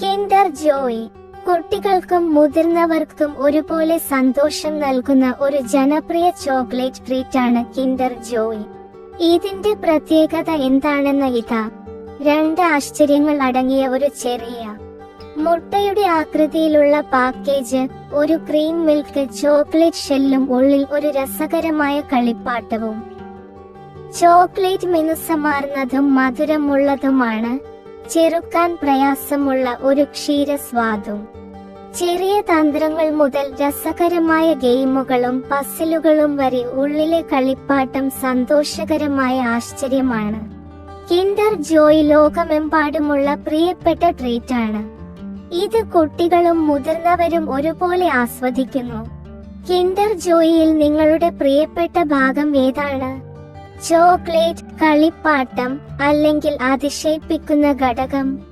Kinder Joy കുട്ടികൾക്കും മുതിർന്നവർക്കും ഒരുപോലെ സന്തോഷം നൽകുന്ന ഒരു ജനപ്രിയ ചോക്ലേറ്റ് ട്രീറ്റ് ആണ് കിൻഡർ ജോയ് ഇതിന്റെ പ്രത്യേകത എന്താണെന്ന് ഇതാ. രണ്ട് ആശ്ചര്യങ്ങൾ അടങ്ങിയ ഒരു ചെറിയ മുട്ടയുടെ ആകൃതിയിലുള്ള പാക്കേജ് ഒരു ക്രീം മിൽക്ക് ചോക്ലേറ്റ് ഷെല്ലും ഉള്ളിൽ ഒരു രസകരമായ കളിപ്പാട്ടവും. ചോക്ലേറ്റ് മിനുസമാർന്നതും മധുരമുള്ളതുമാണ് ചെറുക്കാൻ പ്രയാസമുള്ള ഒരു ക്ഷീരസ്വാദും. ചെറിയ തന്ത്രങ്ങൾ മുതൽ രസകരമായ ഗെയിമുകളും പസിലുകളും വരെ ഉള്ളിലെ കളിപ്പാട്ടം സന്തോഷകരമായ ആശ്ചര്യമാണ്. കിൻഡർ ജോയ് ലോകമെമ്പാടുമുള്ള പ്രിയപ്പെട്ട ട്രീറ്റ് ആണ് ഇത് കുട്ടികളും മുതിർന്നവരും ഒരുപോലെ ആസ്വദിക്കുന്നു. കിൻഡർ ജോയിയിൽ നിങ്ങളുടെ പ്രിയപ്പെട്ട ഭാഗം ഏതാണ്? ചോക്ലേറ്റ് കളിപ്പാട്ടം അല്ലെങ്കിൽ അതിശയിപ്പിക്കുന്ന ഘടകം.